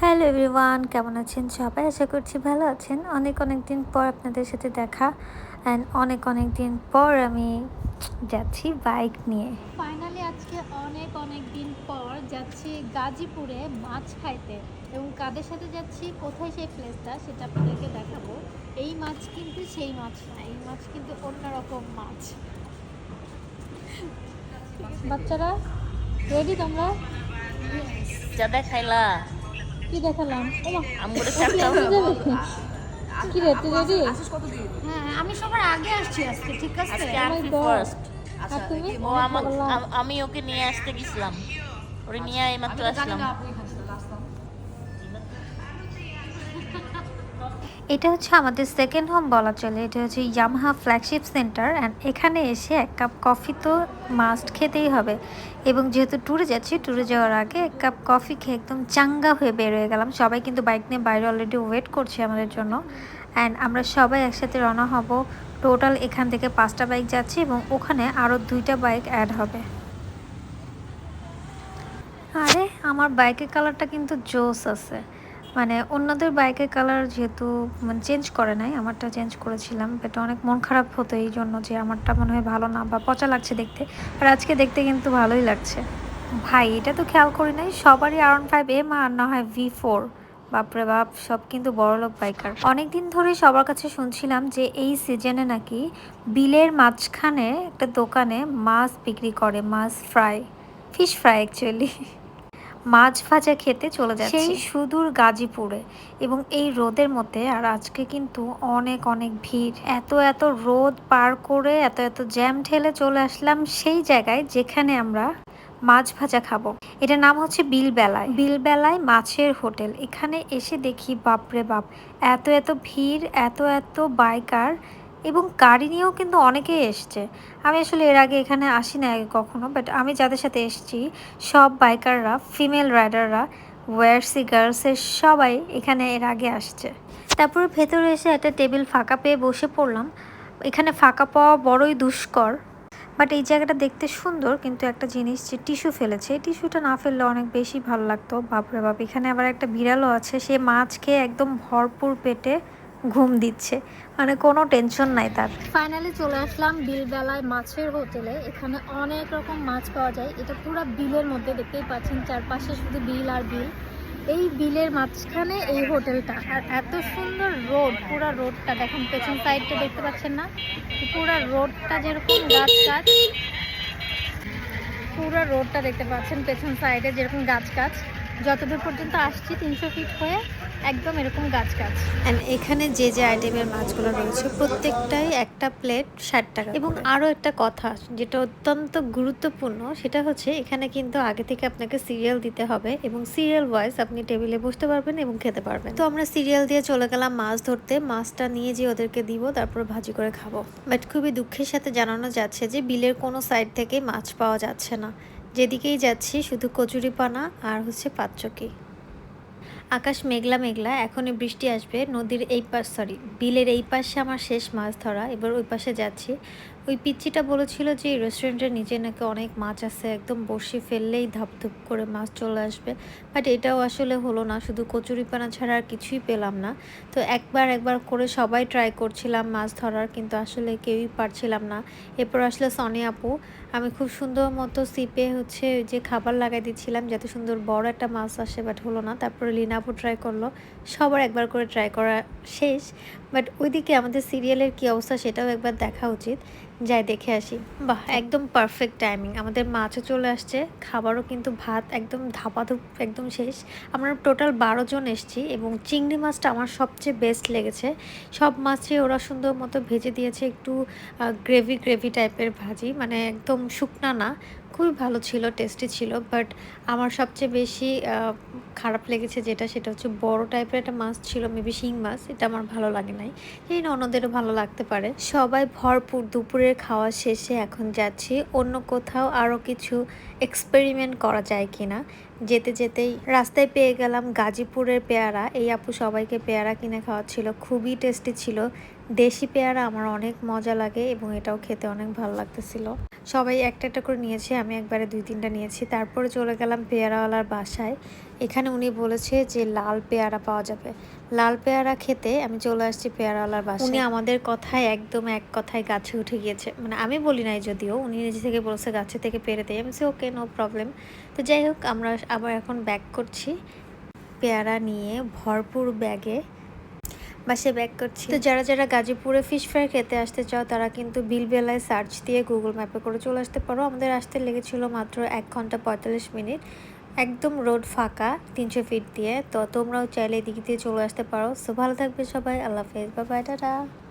Hello everyone কেমন আছেন? সবাই আশা করছি ভালো আছেন। অনেক অনেক দিন পর আপনাদের সাথে দেখা অ্যান্ড অনেক অনেক দিন পর আমি যাচ্ছি বাইক নিয়ে। ফাইনালি আজকে অনেক অনেক দিন পর যাচ্ছি গাজীপুরে মাছ খাইতে এবং কাদের সাথে যাচ্ছি কোথায় সেই প্লেসটা সেটা আপনাদেরকে দেখাবো। এই মাছ কিন্তু সেই মাছ না এই মাছ কিন্তু অন্যরকম মাছ। বাচ্চারা রেডি তোমরা? যা দেখাইলা। কি দেখালাম? কি রে তুই রেডি হ্যাঁ আমি সবার আগে আসছি আজকে ঠিক আছে? Oh আর তুমি? ও আমি ওকে নিয়ে আসতে গেছিলাম। ওরে নিয়ে এইমাত্র আসলাম। এটা হচ্ছে আমাদের সেকেন্ড হোম বলা চলে। এটা হচ্ছে ইয়ামাহা ফ্ল্যাগশিপ সেন্টার অ্যান্ড এখানে এসে এক কাপ কফি তো মাস্ট খেতেই হবে। এবং যেহেতু ট্যুরে যাচ্ছি ট্যুরে যাওয়ার আগে এক কাপ কফি খেয়ে একদম চাঙ্গা হয়ে বের হয়ে গেলাম। সবাই কিন্তু বাইক নিয়ে বাইরে অলরেডি ওয়েট করছে আমাদের জন্য। অ্যান্ড আমরা সবাই একসাথে রওনা হব। টোটাল এখান থেকে পাঁচটা বাইক যাচ্ছি এবং ওখানে আরও দুইটা বাইক অ্যাড হবে। আরে, আমার বাইকের কালারটা কিন্তু জোস আছে। মানে অন্যদের বাইকের কালার যেহেতু মানে চেঞ্জ করে নাই, আমারটা চেঞ্জ করেছিলাম বাট অনেক মন খারাপ হতো এই জন্য যে আমারটা মনে হয় ভালো না বা পচা লাগছে দেখতে। আর আজকে দেখতে কিন্তু ভালোই লাগছে। ভাই, এটা তো খেয়াল করি নাই, সবারই আর ওয়ান ফাইভ এম আর না হয় ভি ফোর বাপরে বাপ, সব কিন্তু বড়লোক বাইকার অনেক দিন ধরে সবার কাছে শুনছিলাম যে এই সিজনে নাকি বিলের মাঝখানে একটা দোকানে মাছ বিক্রি করে, মাছ ফ্রাই ফিশ ফ্রাই অ্যাকচুয়ালি মাছ ভাজা খেতে চলে যাচ্ছে। সেই সুদূর গাজীপুরে। এবং এই রোদের মধ্যে আর আজকে কিন্তু অনেক অনেক ভিড়। এত এত রোদ পার করে এত এত জ্যাম ঠেলে চলে আসলাম সেই জায়গায় যেখানে আমরা মাছ ভাজা খাব। এটার নাম হচ্ছে বিলবেলায়। বিলবেলায় মাছের হোটেল। এখানে এসে দেখি, বাপরে বাপ, এত এত ভিড়, এত এত বাইকার এবং গাড়ি নিয়েও কিন্তু অনেকেই এসছে। আমি আসলে এর আগে এখানে আসি না আগে কখনো বাট আমি যাদের সাথে এসেছি, সব বাইকাররা ফিমেল রাইডাররা ওয়ার্সি গার্লসের সবাই এখানে এর আগে আসছে। তারপর ভেতরে এসে একটা টেবিল ফাঁকা পেয়ে বসে পড়লাম। এখানে ফাঁকা পাওয়া বড়ই দুষ্কর বাট এই জায়গাটা দেখতে সুন্দর, কিন্তু একটা জিনিস যে টিস্যু ফেলেছে টিস্যুটা না ফেললে অনেক বেশি ভালো লাগতো। বাপরে বাপ, এখানে আবার একটা বিড়ালও আছে, সে মাছ খেয়ে একদম ভরপুর পেটে ঘুম দিচ্ছে। মানে কোনো টেনশন নাই তার। ফাইনালি চলে আসলাম বিলবেলায় মাছের হোটেলে। এখানে অনেক রকম মাছ পাওয়া যায়। এটা পুরো বিলের মধ্যে দেখতেই পাচ্ছেন। চারপাশে শুধু বিল আর বিল। এই বিলের মাঝখানে এই হোটেলটা। আর এত সুন্দর রোড, পুরো রোডটা দেখেন, পেছন সাইডটা দেখতে পাচ্ছেন না? পুরো রোডটা যেরকম গাছ গাছ পুরো রোডটা দেখতে পাচ্ছেন, পেছন সাইডে যেরকম গাছ গাছ যতদূর পর্যন্ত আসছি তিনশো ফিট হয়ে একদম এরকম গাছ গাছ। অ্যান্ড এখানে যে যে আইটেমের মাছগুলো রয়েছে প্রত্যেকটাই একটা প্লেট ষাট টাকা এবং আরও একটা কথা যেটা অত্যন্ত গুরুত্বপূর্ণ সেটা হচ্ছে এখানে কিন্তু আগে থেকে আপনাকে সিরিয়াল দিতে হবে এবং সিরিয়াল ওয়াইজ আপনি টেবিলে বসতে পারবেন এবং খেতে পারবেন। তো আমরা সিরিয়াল দিয়ে চলে গেলাম মাছ ধরতে। মাছটা নিয়ে যে ওদেরকে দিব তারপর ভাজি করে খাব। বাট খুবই দুঃখের সাথে জানানো যাচ্ছে যে বিলের কোনো সাইড থেকে মাছ পাওয়া যাচ্ছে না। যেদিকেই যাচ্ছি, শুধু কচুরিপানা আর হচ্ছে পাচকি আকাশ মেঘলা মেঘলা, এখনই বৃষ্টি আসবে, নদীর এই পাশ সরি বিলের এই পাশে আমার শেষ মাছ ধরা, এবার ওই পাশে যাচ্ছি। ওই পিচ্চিটা বলেছিল যে এই রেস্টুরেন্টের নিচে নাকি অনেক মাছ আছে, একদম বসে ফেললেই ধাপধুপ করে মাছ চলে আসবে। বাট এটাও আসলে হলো না, শুধু কচুরিপানা ছাড়া আর কিছুই পেলাম না। তো একবার একবার করে সবাই ট্রাই করছিলাম মাছ ধরার, কিন্তু আসলে কেউই পারছিলাম না। এরপর আসলে সনি আপু। আমি খুব সুন্দর মতো সিপে হচ্ছে যে খাবার লাগাই দিচ্ছিলাম, যাতে সুন্দর বড় একটা মাছ আসে বাট হলো না। তারপরে লিনা আপু ট্রাই করল। সবার একবার করে ট্রাই করা শেষ। বাট ওইদিকে আমাদের সিরিয়ালের কী অবস্থা সেটাও একবার দেখা উচিত। যাই দেখে আসি। বাহ, একদম পারফেক্ট টাইমিং আমাদের মাছও চলে আসছে, খাবারও কিন্তু ভাত একদম ধাপাধুপ একদম শেষ। আমরা টোটাল বারো জন এসছি এবং চিংড়ি মাছটা আমার সবচেয়ে বেস্ট লেগেছে। সব মাছই ওরা সুন্দর মতো ভেজে দিয়েছে একটু গ্রেভি গ্রেভি টাইপের ভাজি। মানে একদম শুকনা না খুবই ভালো ছিল টেস্টি ছিল বাট আমার সবচেয়ে বেশি খারাপ লেগেছে যেটা সেটা হচ্ছে বড় টাইপের একটা মাছ ছিল মেবি শিং মাছ, এটা আমার ভালো লাগে নাই। এই না অন্যদেরও ভালো লাগতে পারে। সবাই ভরপুর দুপুরের খাওয়া শেষে এখন যাচ্ছি, অন্য কোথাও আরও কিছু এক্সপেরিমেন্ট করা যায় কিনা। যেতে যেতেই রাস্তায় পেয়ে গেলাম গাজীপুরের পেয়ারা, এই আপু সবাইকে পেয়ারা কিনে খাওয়াচ্ছিল, খুবই টেস্টি ছিল। দেশি পেয়ারা আমার অনেক মজা লাগে এবং এটাও খেতে অনেক ভালো লাগতেছিল। সবাই একটা একটা করে নিয়েছে, আমি একবারে দুই তিনটা নিয়েছি। তারপরে চলে গেলাম পেয়ারাওয়ালার বাসায়। এখানে উনি বলেছে যে লাল পেয়ারা পাওয়া যাবে। লাল পেয়ারা খেতে আমি চলে আসছি পেয়ারাওয়ালার বাসায়। উনি আমাদের কথায় একদম এক কথায় গাছে উঠে গিয়েছে। মানে আমি বলি নাই যদিও, উনি নিজে থেকে বলছে গাছে থেকে পেরে দেয়। আমি ওকে নো প্রবলেম তো যাই হোক, আমরা আবার এখন ব্যাক করছি। পেয়ারা নিয়ে ভরপুর ব্যাগে বাসে ব্যাক করছি। তো যারা যারা গাজীপুরে ফিশ ফ্রাই খেতে আসতে চাও, তারা কিন্তু বিলবেলায় সার্চ দিয়ে গুগল ম্যাপে করে চলে আসতে পারো। আমাদের আসতে লেগেছিল মাত্র এক ঘণ্টা পঁয়তাল্লিশ মিনিট। একদম রোড ফাঁকা, তিনশো ফিট দিয়ে। তো তোমরাও চাইলে এদিক দিয়ে চলে আসতে পারো। সো ভালো থাকবে সবাই। আল্লাহ হাফেজ। বা বাই টাটা।